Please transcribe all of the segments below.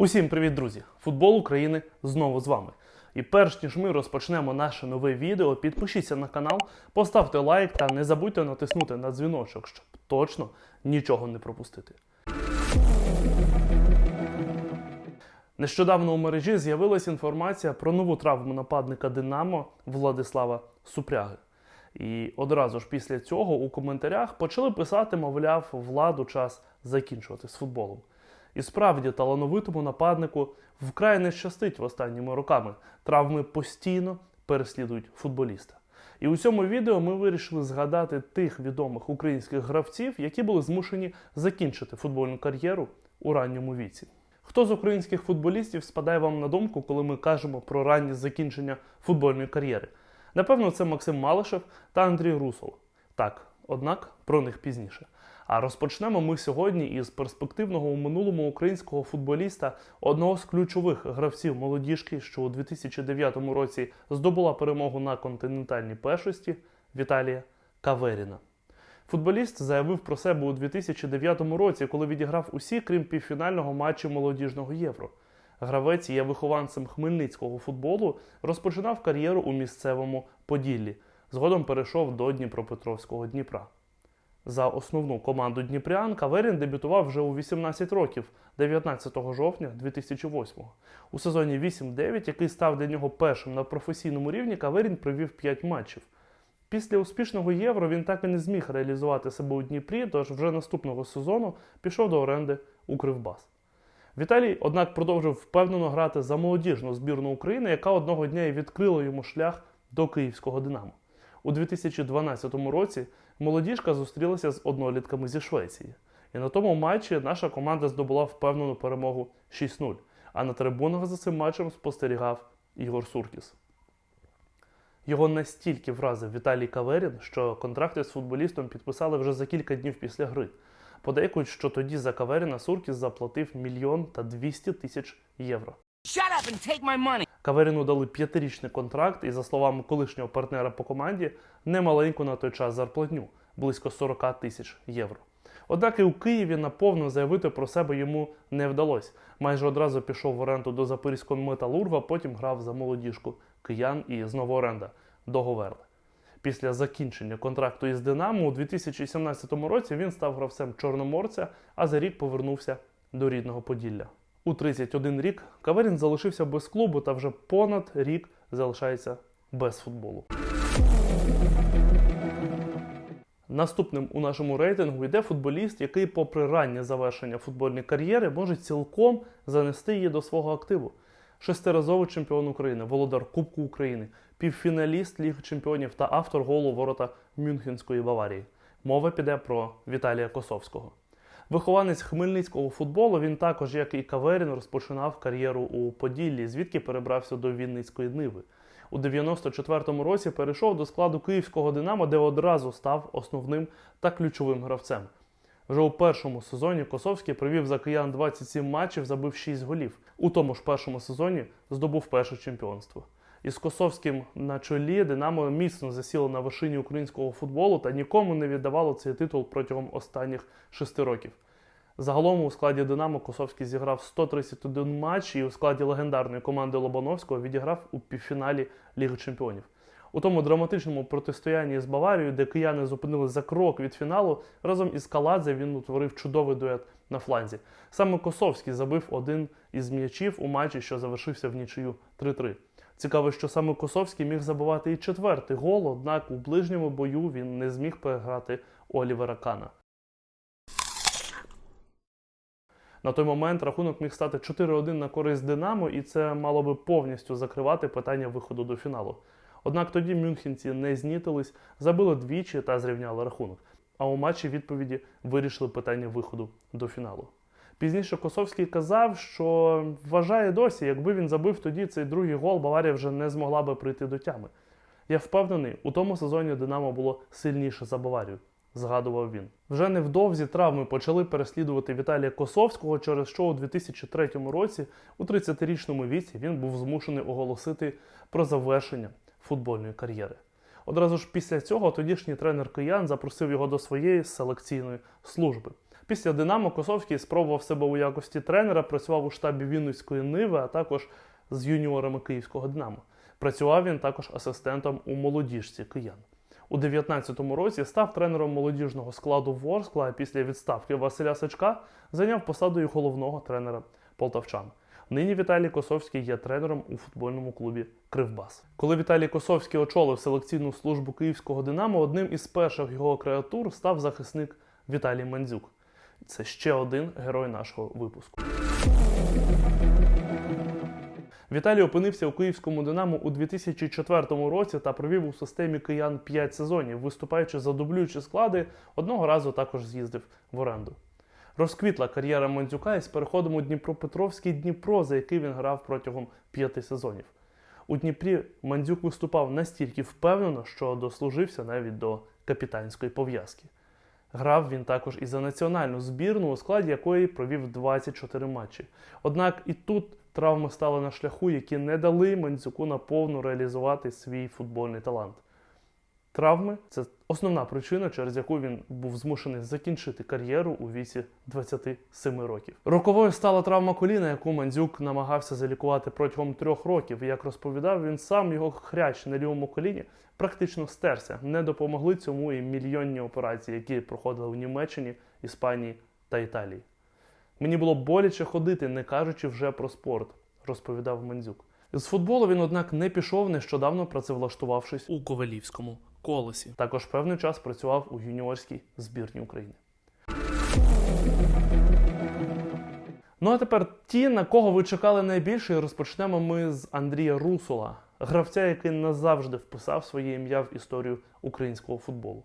Усім привіт, друзі! Футбол України знову з вами. І перш ніж ми розпочнемо наше нове відео, підпишіться на канал, поставте лайк та не забудьте натиснути на дзвіночок, щоб точно нічого не пропустити. Нещодавно у мережі з'явилася інформація про нову травму нападника Динамо Владислава Супряги. І одразу ж після цього у коментарях почали писати, мовляв, владу час закінчувати з футболом. І справді талановитому нападнику вкрай не щастить в останніми роками. Травми постійно переслідують футболіста. І у цьому відео ми вирішили згадати тих відомих українських гравців, які були змушені закінчити футбольну кар'єру у ранньому віці. Хто з українських футболістів спадає вам на думку, коли ми кажемо про раннє закінчення футбольної кар'єри? Напевно, це Максим Малишев та Андрій Русов. Так, однак про них пізніше. А розпочнемо ми сьогодні із перспективного у минулому українського футболіста, одного з ключових гравців молодіжки, що у 2009 році здобула перемогу на континентальній першості Віталія Каверіна. Футболіст заявив про себе у 2009 році, коли відіграв усі, крім півфінального матчу молодіжного євро. Гравець є вихованцем хмельницького футболу, розпочинав кар'єру у місцевому Поділлі. Згодом перейшов до Дніпропетровського Дніпра. За основну команду Дніпрян Каверін дебютував вже у 18 років, 19 жовтня 2008 У сезоні 8-9, який став для нього першим на професійному рівні, Каверін провів 5 матчів. Після успішного євро він так і не зміг реалізувати себе у Дніпрі, тож вже наступного сезону пішов до оренди у Кривбас. Віталій, однак, продовжив впевнено грати за молодіжну збірну України, яка одного дня і відкрила йому шлях до київського Динамо. У 2012 році молодіжка зустрілася з однолітками зі Швеції. І на тому матчі наша команда здобула впевнену перемогу 6-0. А на трибунах за цим матчем спостерігав Ігор Суркіс. Його настільки вразив Віталій Каверін, що контракти з футболістом підписали вже за кілька днів після гри. Подейкують, що тоді за Каверіна Суркіс заплатив мільйон та 200 тисяч євро. Shut up and take my money. Каверіну дали п'ятирічний контракт і, за словами колишнього партнера по команді, немаленьку на той час зарплатню близько 40 тисяч євро. Однак і у Києві наповно заявити про себе йому не вдалося. Майже одразу пішов в оренду до запорізького металурга, потім грав за молодіжку киян і знову оренда до Говерли. Після закінчення контракту із Динамо у 2017 році він став гравцем Чорноморця, а за рік повернувся до рідного Поділля. У 31 рік Каверін залишився без клубу та вже понад рік залишається без футболу. Наступним у нашому рейтингу йде футболіст, який, попри раннє завершення футбольної кар'єри, може цілком занести її до свого активу. Шестиразовий чемпіон України, володар Кубку України, півфіналіст Ліги Чемпіонів та автор голу ворота Мюнхенської Баварії. Мова піде про Віталія Косовського. Вихованець хмельницького футболу, він також, як і Каверін, розпочинав кар'єру у Поділлі, звідки перебрався до Вінницької Ниви. У 94-му році перейшов до складу київського Динамо, де одразу став основним та ключовим гравцем. Вже у першому сезоні Косовський провів за киян 27 матчів, забив 6 голів. У тому ж першому сезоні здобув перше чемпіонство. Із Косовським на чолі Динамо міцно засіло на вершині українського футболу та нікому не віддавало цей титул протягом останніх шести років. Загалом у складі Динамо Косовський зіграв 131 матч і у складі легендарної команди Лобановського відіграв у півфіналі Ліги Чемпіонів. У тому драматичному протистоянні з Баварією, де кияни зупинились за крок від фіналу, разом із Каладзе він утворив чудовий дует на фланзі. Саме Косовський забив один із м'ячів у матчі, що завершився в нічию 3-3. Цікаво, що саме Косовський міг забивати і четвертий гол, однак у ближньому бою він не зміг переграти Олівера Кана. На той момент рахунок міг стати 4-1 на користь Динамо, і це мало би повністю закривати питання виходу до фіналу. Однак тоді мюнхенці не знітились, забили двічі та зрівняли рахунок. А у матчі відповіді вирішили питання виходу до фіналу. Пізніше Косовський казав, що вважає досі, якби він забив тоді цей другий гол, Баварія вже не змогла би прийти до тями. Я впевнений, у тому сезоні Динамо було сильніше за Баварію, згадував він. Вже невдовзі травми почали переслідувати Віталія Косовського, через що у 2003 році, у 30-річному віці, він був змушений оголосити про завершення футбольної кар'єри. Одразу ж після цього тодішній тренер киян запросив його до своєї селекційної служби. Після Динамо Косовський спробував себе у якості тренера, працював у штабі Вінницької Ниви, а також з юніорами Київського Динамо. Працював він також асистентом у молодіжці киян. У 19-му році став тренером молодіжного складу Ворскла, а після відставки Василя Сачка зайняв посаду і головного тренера полтавчан. Нині Віталій Косовський є тренером у футбольному клубі Кривбас. Коли Віталій Косовський очолив селекційну службу київського Динамо, одним із перших його креатур став захисник Віталій Мандзюк. Це ще один герой нашого випуску. Віталій опинився у київському Динамо у 2004 році та провів у системі киян 5 сезонів, виступаючи за дублюючі склади, одного разу також з'їздив в оренду. Розквітла кар'єра Мандзюка із переходом у Дніпропетровський Дніпро, за який він грав протягом п'яти сезонів. У Дніпрі Мандзюк виступав настільки впевнено, що дослужився навіть до капітанської пов'язки. Грав він також і за національну збірну, у складі якої провів 24 матчі. Однак і тут травми стали на шляху, які не дали Мандзюку наповну реалізувати свій футбольний талант. Травми це основна причина, через яку він був змушений закінчити кар'єру у віці 27 років. Роковою стала травма коліна, яку Мандзюк намагався залікувати протягом трьох років. Як розповідав він сам, його хрящ на лівому коліні практично стерся. Не допомогли цьому і мільйонні операції, які проходили в Німеччині, Іспанії та Італії. Мені було боляче ходити, не кажучи вже про спорт, розповідав Мандзюк. З футболу він, однак, не пішов, нещодавно працевлаштувавшись у Ковалівському колесі. Також певний час працював у юніорській збірні України. Ну а тепер ті, на кого ви чекали найбільше, і розпочнемо ми з Андрія Русола, гравця, який назавжди вписав своє ім'я в історію українського футболу.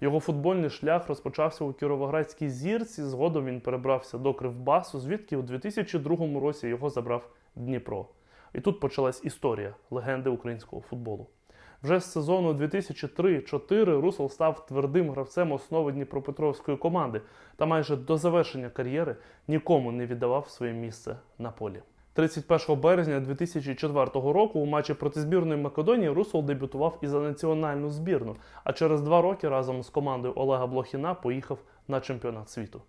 Його футбольний шлях розпочався у Кіровоградській зірці. Згодом він перебрався до Кривбасу, звідки у 2002 році його забрав Дніпро. І тут почалась історія легенди українського футболу. Вже з сезону 2003-2004 Русел став твердим гравцем основи Дніпропетровської команди та майже до завершення кар'єри нікому не віддавав своє місце на полі. 31 березня 2004 року у матчі проти збірної Македонії Русел дебютував і за національну збірну, а через два роки разом з командою Олега Блохіна поїхав на чемпіонат світу.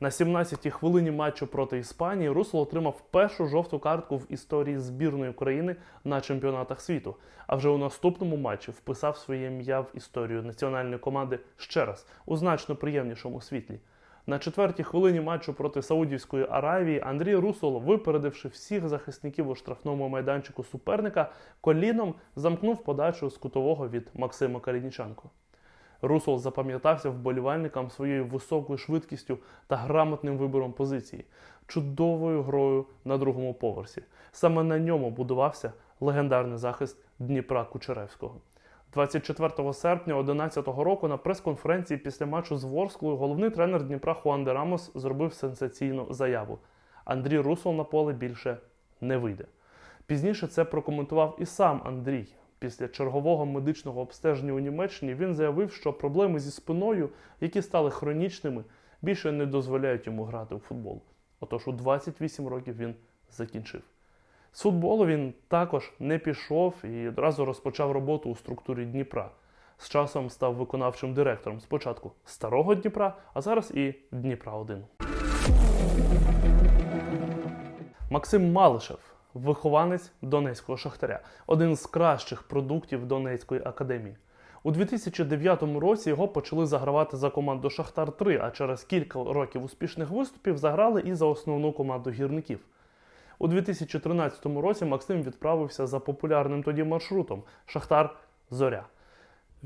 На 17-й хвилині матчу проти Іспанії Русло отримав першу жовту картку в історії збірної України на чемпіонатах світу. А вже у наступному матчі вписав своє ім'я в історію національної команди ще раз у значно приємнішому світлі. На четвертій хвилині матчу проти Саудівської Аравії Андрій Русол, випередивши всіх захисників у штрафному майданчику суперника, коліном замкнув подачу з кутового від Максима Калініченко. Русол запам'ятався вболівальникам своєю високою швидкістю та грамотним вибором позиції, чудовою грою на другому поверсі. Саме на ньому будувався легендарний захист Дніпра Кучеревського. 24 серпня 2011 року на прес-конференції після матчу з Ворсклою головний тренер Дніпра Хуан де Рамос зробив сенсаційну заяву: Андрій Русол на поле більше не вийде. Пізніше це прокоментував і сам Андрій. Після чергового медичного обстеження у Німеччині він заявив, що проблеми зі спиною, які стали хронічними, більше не дозволяють йому грати у футбол. Отож, у 28 років він закінчив. З футболу він також не пішов і одразу розпочав роботу у структурі Дніпра. З часом став виконавчим директором спочатку старого Дніпра, а зараз і Дніпра 1. Максим Малишев, вихованець Донецького шахтаря, один з кращих продуктів Донецької академії. У 2009 році його почали загравати за команду Шахтар 3, а через кілька років успішних виступів заграли і за основну команду гірників. У 2013 році Максим відправився за популярним тоді маршрутом Шахтар Зоря.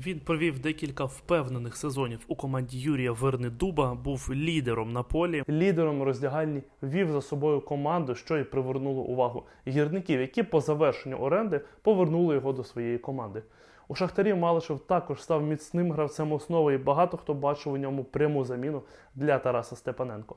Він провів декілька впевнених сезонів у команді Юрія Вернедуба, був лідером на полі, лідером роздягальні, вів за собою команду, що й привернуло увагу гірників, які по завершенню оренди повернули його до своєї команди. У Шахтарі Малишев також став міцним гравцем основи, і багато хто бачив у ньому пряму заміну для Тараса Степаненко.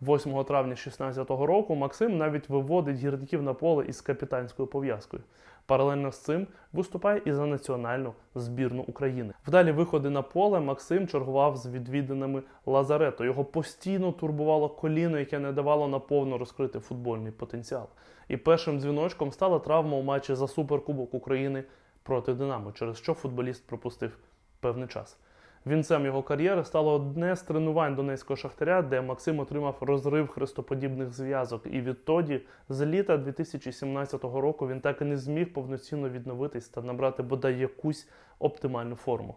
8 травня 2016 року Максим навіть виводить гірників на поле із капітанською пов'язкою. Паралельно з цим виступає і за національну збірну України. Вдалі виходи на поле Максим чергував з відвіданими Лазарето. Його постійно турбувало коліно, яке не давало наповно розкрити футбольний потенціал. І першим дзвіночком стала травма у матчі за Суперкубок України проти Динамо, через що футболіст пропустив певний час. Вінцем його кар'єри стало одне з тренувань донецького шахтаря, де Максим отримав розрив хрестоподібних зв'язок. І відтоді, з літа 2017 року, він так і не зміг повноцінно відновитись та набрати бодай якусь оптимальну форму.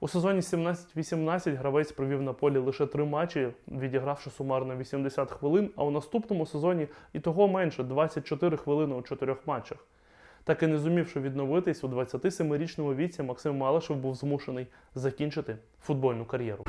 У сезоні 17-18 гравець провів на полі лише три матчі, відігравши сумарно 80 хвилин, а у наступному сезоні і того менше 24 хвилини у чотирьох матчах. Так і не зумівши відновитись у 27-річному віці, Максим Малишев був змушений закінчити футбольну кар'єру.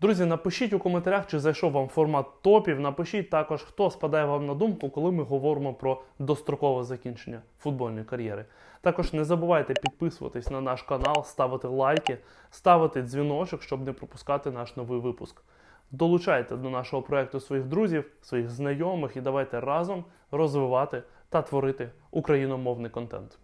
Друзі, напишіть у коментарях, чи зайшов вам формат топів. Напишіть також, хто спадає вам на думку, коли ми говоримо про дострокове закінчення футбольної кар'єри. Також не забувайте підписуватись на наш канал, ставити лайки, ставити дзвіночок, щоб не пропускати наш новий випуск. Долучайте до нашого проекту своїх друзів, своїх знайомих і давайте разом розвивати та творити україномовний контент.